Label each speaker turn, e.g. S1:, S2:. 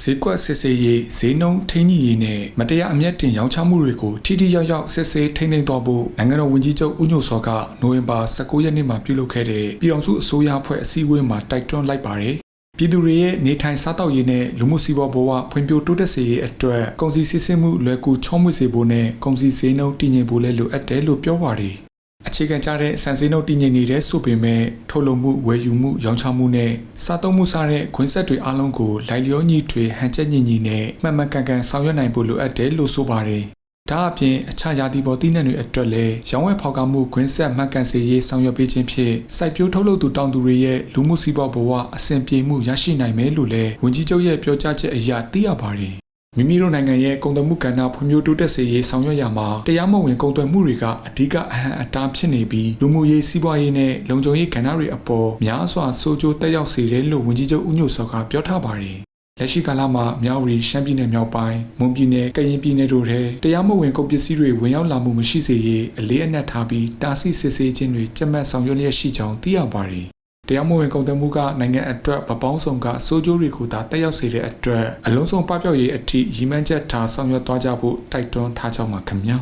S1: ဈေးကွက်စစ်ဆေးရေးဈေးနှုန်းထိန်းညှိရေးနဲ့မတရားအမျက်တင်ရောင်းချမှုတွေကိုထိထိရောက်ရောက်စစ်ဆေးထိန်းသိမ်းသွားဖို့နိုင်ငံတော်ဝန်ကြီးချုပ်ဦးညိုစောကနိုဝင်ဘာ19ရက်နေ့မှာပြုလုပ်ခဲ့တဲ့ပြည်အောင်စုအစိုးရအဖွဲ့အစည်းအဝေးမှာတိုက်တွန်းလိုက်ပါတယ်။ပြည်သူတွေရဲ့နေထိုင်စားသောက်ရေးနဲ့လူမှုစီးပွားဘဝဖွံ့ဖြိုးတိုးတက်စေရေးအတွက်ကုန်စည်စစ်ဆေးမှုလွယ်ကူချောမွေ့စေဖို့နဲ့ကုန်စည်ဈေးနှုန်းတည်ငြိမ်ဖို့လည်းလိုအပ်တယ်လို့ပြောပါတယ်။ အခြေခံကြတဲ့စံစည်းနှုန်းတည်ငြိမ်နေတဲ့ဆိုပေမဲ့ထုတ်လုပ်မှုဝယ်ယူမှုရောင်းချမှုနဲ့စားသုံးမှုစတဲ့ခွင့်ဆက်တွေအလုံးကိုလိုက်လျောညီထွေဟန်ချက်ညီညီနဲ့မှန်မှန်ကန်ကန်ဆောင်ရွက်နိုင်ဖို့လိုအပ်တယ်လို့ဆိုပါတယ်။ဒါအပြင်အခြားရာသီပေါ်တည်နှံတွေအတွက်လည်းရောင်းဝယ်ဖောက်ကားမှုခွင့်ဆက်မှတ်ကန်စေရေးဆောင်ရွက်ပေးခြင်းဖြင့်စိုက်ပျိုးထုတ်လုပ်သူတောင်သူတွေရဲ့လူမှုစီးပွားဘဝအဆင်ပြေမှုရရှိနိုင်မယ်လို့လည်းဝန်ကြီးချုပ်ရဲ့ပြောကြားချက်အရသိရပါတယ်။ မိမိတို့နိုင်ငံရဲ့ကုန်သွယ်မှုကဏ္ဍဖွံ့ဖြိုးတိုးတက်စေရေးဆောင်ရွက်ရမှာတရားမဝင်ကုန်သွယ်မှုတွေကအဓိကအဟံအတားဖြစ်နေပြီးလူမှုရေးစီးပွားရေးနဲ့လုံခြုံရေးကဏ္ဍတွေအပေါ်များစွာဆိုးကျိုးတက်ရောက်စေတယ်လို့ဝန်ကြီးချုပ်ဦးညိုစောကပြောထားပါတယ်။လက်ရှိကာလမှာမြောက်ရီရှမ်းပြည်နယ်မြောက်ပိုင်းမွန်ပြည်နယ်ကရင်ပြည်နယ်တို့ထဲတရားမဝင်ကုန်ပစ္စည်းတွေဝင်ရောက်လာမှုမရှိစေရေးအလေးအနက်ထားပြီးတားဆီးစစ်ဆေးခြင်းတွေကြက်မှတ်ဆောင်ရွက်လျက်ရှိကြောင်းသိရပါတယ်။ တရားမဝင်ကုန်သွယ်မှုကနိုင်ငံအတွက်ဗပောင်းဆောင်ကအစိုးကျိုးတွေကိုသာတက်ရောက်စေတဲ့အတွက်အလုံးစုံပပျောက်ရေးအထိရည်မှန်းချက်ထားဆောင်ရွက်သွားကြဖို့တိုက်တွန်းထားကြမှာခင်ဗျာ